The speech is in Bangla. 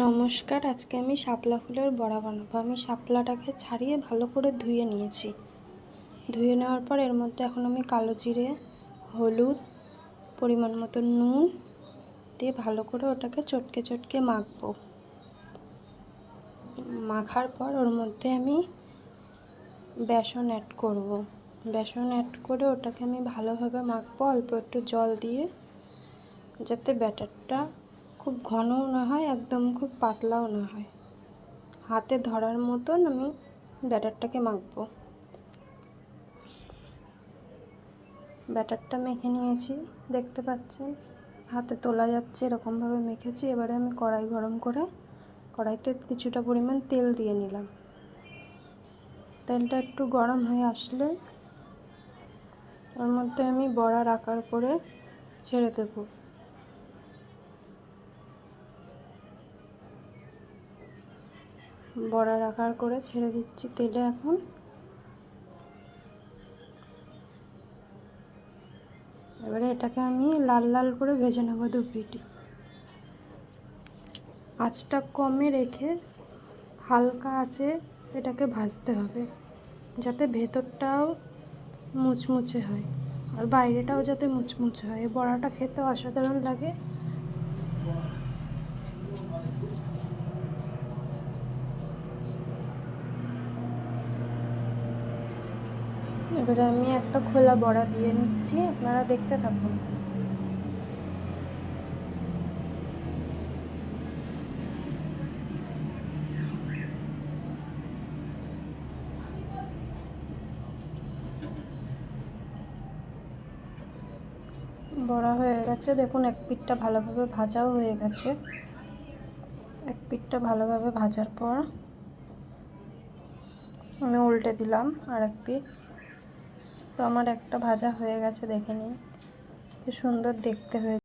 নমস্কার, আজকে আমি শাপলা ফুলের বড়া বানাবো। আমি শাপলাটাকে ছাড়িয়ে ভালো করে ধুয়ে নিয়েছি। ধুয়ে নেওয়ার পর এর মধ্যে এখন আমি কালো জিরে, হলুদ, পরিমাণ মতো নুন দিয়ে ভালো করে ওটাকে চটকে চটকে মাখবো। মাখার পর ওর মধ্যে আমি বেসন অ্যাড করব। বেসন অ্যাড করে ওটাকে আমি ভালোভাবে মাখবো, অল্প একটু জল দিয়ে, যাতে ব্যাটারটা খুব ঘনও না হয়, একদম খুব পাতলাও না হয়। হাতে ধরার মতন আমি ব্যাটারটাকে মাখবো। ব্যাটারটা মেখে নিয়েছি, দেখতে পাচ্ছেন? হাতে তোলা যাচ্ছে, এরকমভাবে মেখেছি। এবারে আমি কড়াই গরম করে, কড়াইতে কিছুটা পরিমাণ তেল দিয়ে নিলাম। তেলটা একটু গরম হয়ে আসলে ওর মধ্যে আমি বড়ার আকার করে ছেড়ে দেবো। বড়ার আকার করে ছেড়ে দিচ্ছি তেলে এখন। এবারে এটাকে আমি লাল লাল করে ভেজে নেব দু পিটি। আঁচটা কমে রেখে হালকা আছে এটাকে ভাজতে হবে, যাতে ভেতরটাও মুচমুচে হয় আর বাইরেটাও যাতে মুচমুচে হয়। বড়াটা খেতে অসাধারণ লাগে। এবারে আমি একটা খোলা বড়া দিয়ে নিচ্ছি, আপনারা দেখতে থাকুন। বড়া হয়ে গেছে, দেখুন এক পিঠটা ভালোভাবে ভাজাও হয়ে গেছে। এক পিঠটা ভালোভাবে ভাজার পর আমি উল্টে দিলাম আর এক পিঠ। তো আমার একটা ভাজা হয়ে গেছে দেখে নিন। কি সুন্দর দেখতে হয়েছে।